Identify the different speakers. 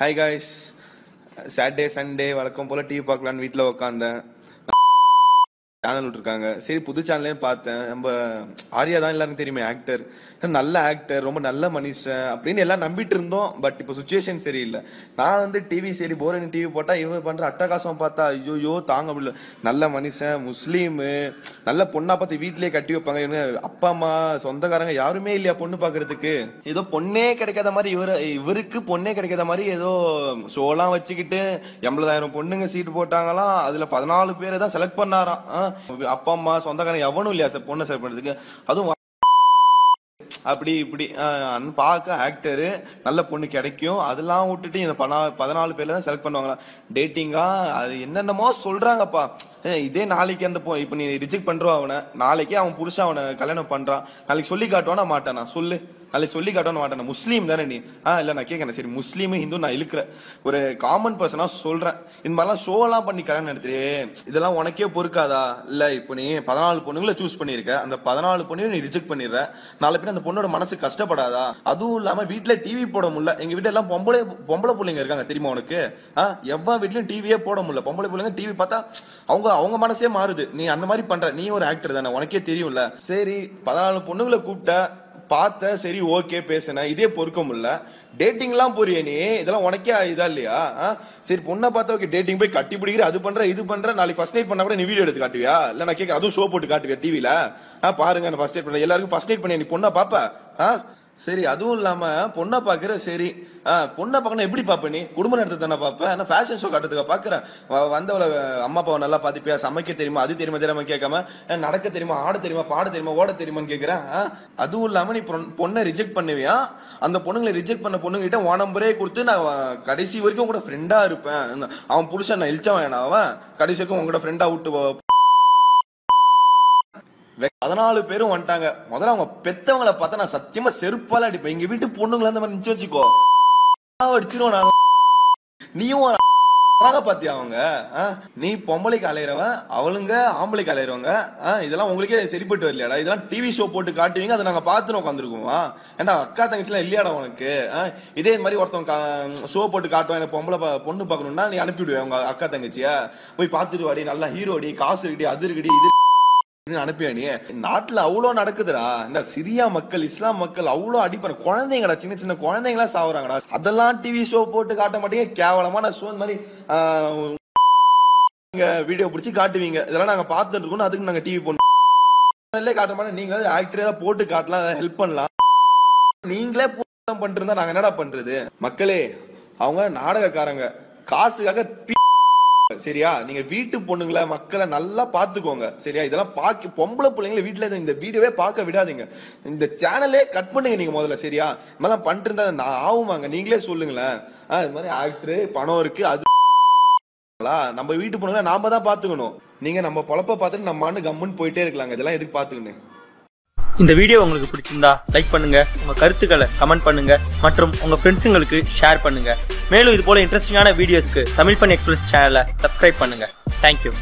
Speaker 1: Hi guys Saturday Sunday வழக்கம் போல் TV பார்க்கலான்னு வீட்டில் உக்காந்தேன். சேனல் விட்டுருக்காங்க. சரி புது சேனல்லையும் பார்த்தேன். நம்ம ஆர்யா தான் எல்லாருக்கும் தெரியுமே ஆக்டர் நல்ல ஆக்டர் ரொம்ப நல்ல மனுஷன் அப்படின்னு எல்லாம் நம்பிட்டு இருந்தோம். பட் இப்போ சுச்சுவேஷன் சரியில்லை. நான் வந்து டிவி சரி போரன் டிவி போட்டால் இவன் பண்ணுற அட்டகாசம் பார்த்தா ஐயோ தாங்க முடியல. நல்ல மனுஷன் முஸ்லீமு நல்ல பொண்ணாக பார்த்து வீட்லயே கட்டி வைப்பாங்க. இவங்க அப்பா அம்மா சொந்தக்காரங்க யாருமே இல்லையா பொண்ணு பார்க்கறதுக்கு? ஏதோ பொண்ணே கிடைக்காத மாதிரி இவரு இவருக்கு பொண்ணே கிடைக்காத மாதிரி ஏதோ ஷோலாம் வச்சுக்கிட்டு எண்பதாயிரம் பொண்ணுங்க சீட்டு போட்டாங்களாம். அதில் பதினாலு பேரை தான் செலக்ட் பண்ணாராம். ஆ, அப்பா அம்மா சொந்தக்காரன் எவனும் இல்லையா சார்? பொண்ணை சார் பண்றதுக்கு. அதுவும் அப்படி இப்படி ஆஹ், பார்க்க ஆக்டரு நல்ல பொண்ணு கிடைக்கும். அதெல்லாம் விட்டுட்டு இந்த பனா பதினாலு பேர்ல தான் செலக்ட் பண்ணுவாங்களா? டேட்டிங்கா அது என்னென்னமோ சொல்றாங்கப்பா. இதே நாளைக்கு அந்த போ இப்போ நீ ரிஜெக்ட் பண்றோம் அவனை நாளைக்கே அவன் புருஷன் அவனை கல்யாணம் பண்றான். நாளைக்கு சொல்லி காட்டுவானா மாட்டானா? சொல்லு. நாளைக்கு சொல்லி காட்டணும் மாட்டேன். முஸ்லீம் தானே நீ? ஆ இல்லை நான் கேட்கறேன் சரி முஸ்லீம் ஹிந்து நான் இழுக்கிறேன் ஒரு காமன் பர்சனாக சொல்கிறேன் இந்த மாதிரிலாம் ஷோலாம் பண்ணி கல்யாணம் நடத்துறியே? இதெல்லாம் உனக்கே பொறுக்காதா? இல்லை இப்போ நீ பதினாலு பொண்ணுங்களை சூஸ் பண்ணியிருக்க. அந்த பதினாலு பொண்ணையும் நீ ரிஜெக்ட் பண்ணிடுற. நாலு பேர் அந்த பொண்ணோட மனசு கஷ்டப்படாதா? அதுவும் இல்லாமல் வீட்டில் டிவி போட முடியல. எங்கள் வீட்டுல எல்லாம் பொம்பளை பொம்பளை பிள்ளைங்க இருக்காங்க தெரியுமா உனக்கு? ஆ எவ்வளோ வீட்லையும் டிவியே போட முடியல. பொம்பளை பிள்ளைங்க டிவி பார்த்தா அவங்க அவங்க மனசே மாறுது. நீ அந்த மாதிரி பண்ணுற நீ ஒரு ஆக்டர் தானே. உனக்கே தெரியும்ல. சரி பதினாலு பொண்ணுங்களை கூப்பிட்ட. பார்த்த சரி ஓகே பேசுன இதே பொறுக்க முடியல. டேட்டிங்லாம் போறிய நீ. இதெல்லாம் உனக்கே இதா இல்லையா? ஆ? சரி பொண்ணை பார்த்தா ஓகே டேட்டிங் போய் கட்டி பிடிக்கிற அது பண்ற இது பண்ற நாளைக்கு ஃபர்ஸ்ட் நைட் பண்ண கூட நீ வீடியோ எடுத்து காட்டுவியா? இல்ல நான் கேட்க அதுவும் ஷோ போட்டு காட்டுவியா டிவியில ஆ பாருங்க நான் ஃபர்ஸ்ட் நைட் பண்ண எல்லாருக்கும் ஃபர்ஸ்ட் நைட் பண்ணி நீ? பொண்ணை பாப்ப ஆ? சரி அதுவும் இல்லாம பொண்ணை பாக்குற சரி ஆ, பொண்ணை பார்க்கணும் எப்படி பாப்ப நீ? குடும்ப நடத்த தானே பாப்ப நான் ஃபேஷன் ஷோ காட்டுறதுக்கு? பாக்குறேன் வந்தவளை வந்தவள அம்மா அப்பாவை நல்லா பாத்துப்பியா சமைக்க தெரியுமா? அது தெரியுமா? தெரியாம கேட்காம நடக்க தெரியுமா? ஆட தெரியுமா? பாட தெரியுமா? ஓட தெரியுமான்னு கேக்குறேன் அதுவும் இல்லாம நீ பொண்ணை ரிஜெக்ட் பண்ணுவியா? அந்த பொண்ணுங்களை ரிஜெக்ட் பண்ண பொண்ணுகிட்ட உன் நம்பரே கொடுத்து நான் கடைசி வரைக்கும் கூட ஃப்ரெண்டா இருப்பேன். அவன் புருஷன் நான் இழிச்சவன் அவன் கடைசி வரைக்கும் உங்ககிட்ட ஃப்ரெண்டா விட்டு பதினாலு பேரும் வந்துட்டாங்க. முதல்ல அவங்க பெத்தவங்களை பார்த்தா நான் சத்தியமா செருப்பால அடிப்பேன். எங்க வீட்டு பொண்ணுங்களை அந்த மாதிரி நிச்சு வச்சுக்கோ. அடிச்சிருவோம் நான் நீயும் பாத்தியா அவங்க? ஆ? நீ பொம்பளைக்கு அலையிறவன் அவளுங்க ஆம்பளைக்கு அலையிறவங்க ஆ, இதெல்லாம் உங்களுக்கே சரிப்பட்டு வரலையாடா. இதெல்லாம் டிவி ஷோ போட்டு காட்டுவீங்க அதை நாங்க பார்த்து உட்காந்துருக்கோம் ஏன்டா அக்கா தங்கச்சிலாம் இல்லையாடா உனக்கு? ஆ? இதே மாதிரி ஒருத்தவங்க ஷோ போட்டு காட்டுவான். எனக்கு பொம்பளை பொண்ணு பார்க்கணும்னா நீ அனுப்பிவிடுவேன் உங்க அக்கா தங்கச்சியா. போய் பார்த்துட்டு வாடி நல்லா ஹீரோடி காசு இருக்கடி அது இருக்கடி இது அப்படின்னு அனுப்பியா நீ? நாட்டுல அவ்வளோ நடக்குதுடா. இந்த சிரியா மக்கள் இஸ்லாம் மக்கள் அவ்வளோ அடிப்பற குழந்தைங்கடா சின்ன சின்ன குழந்தைங்களா சாவுறாங்கடா. அதெல்லாம் டிவி ஷோ போட்டு காட்ட மாட்டீங்க. கேவலமான ஷோ இந்த மாதிரி நீங்க வீடியோ பிடிச்சி காட்டுவீங்க. இதெல்லாம் நாங்க பார்த்துட்டு இருக்கோம். அதுக்கு நாங்க டிவி போடணும். காட்ட மாட்டோம். நீங்களே ஆக்டரே தான் போட்டு காட்டலாம் ஹெல்ப் பண்ணலாம். நீங்களே போட்டு பண்ணிட்டு இருந்தா நாங்க என்னடா பண்றது? மக்களே அவங்க நாடகக்காரங்க. காசுக்காக சரியா? நீங்க வீட்டு பொண்ணுங்களை மக்களை நல்லா பாத்துக்கோங்க சரியா? இதெல்லாம் பாக்க பொம்பளை பிள்ளைங்களை வீட்டுல இந்த- இந்த வீடியோவே பார்க்க விடாதீங்க. இந்த சேனலே கட் பண்ணுங்க நீங்க முதல்ல சரியா? இந்த மாதிரிலாம் பண்ணிட்டு இருந்தா நான் ஆகுமாங்க? நீங்களே சொல்லுங்களேன். ஆ, இது மாதிரி ஆக்டரு பணம் இருக்கு அது நம்ம வீட்டு பொண்ணுங்களை நாம தான் பாத்துக்கணும் நீங்க நம்ம பொழப்ப பார்த்துட்டு நம்ம ஆண்டு கம்முன்னு போயிட்டே இருக்கலாங்க. இதெல்லாம் எதுக்கு பாத்துக்கணும்
Speaker 2: இந்த வீடியோ உங்களுக்கு பிடிச்சிருந்தா லைக் பண்ணுங்க. உங்க கருத்துக்களை கமெண்ட் பண்ணுங்க. மற்றும் உங்க ஃப்ரெண்ட்ஸுங்களுக்கு ஷேர் பண்ணுங்க. மேலும் இது போல இன்ட்ரெஸ்டிங்கான வீடியோஸ்க்கு தமிழ் ஃபன் எக்ஸ்பிரஸ் சேனலை சப்ஸ்கிரைப் பண்ணுங்க. Thank you